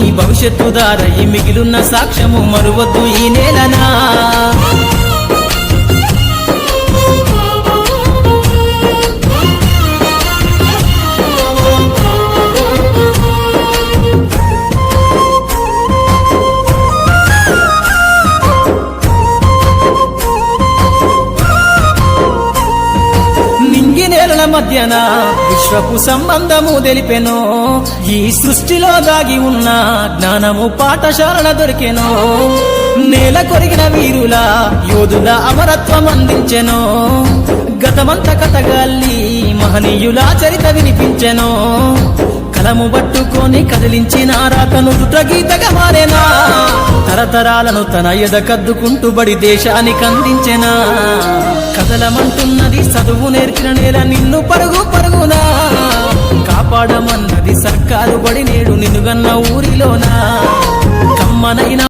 నీ భవిష్యత్తు దారయి మిగిలున్న సాక్ష్యము మరువద్దు ఈ నేలనా? మధ్యన విశ్వపు సంబంధము తెలిపెనో ఈ సృష్టిలో దాగి ఉన్న జ్ఞానము పాఠశాలల దొరికెనో నేల కొరిగిన వీరుల యోధుల అమరత్వం అందించెను గతమంత కథగాల్లి మహనీయుల చరిత వినిపించెను కలము పట్టుకొని కదిలించిన రాతను దుట మారేనా తరతరాలను తన ఎద కద్దుకుంటూ బడి దేశానికి అందించెనా కదలమంటున్నది చదువు నేర్చిన నేల నిన్ను పరుగు పరుగునా. కాపాడమన్నది సర్కారు పడి నేడు నిన్నుగన్న ఊరిలోనా. కమ్మనైనా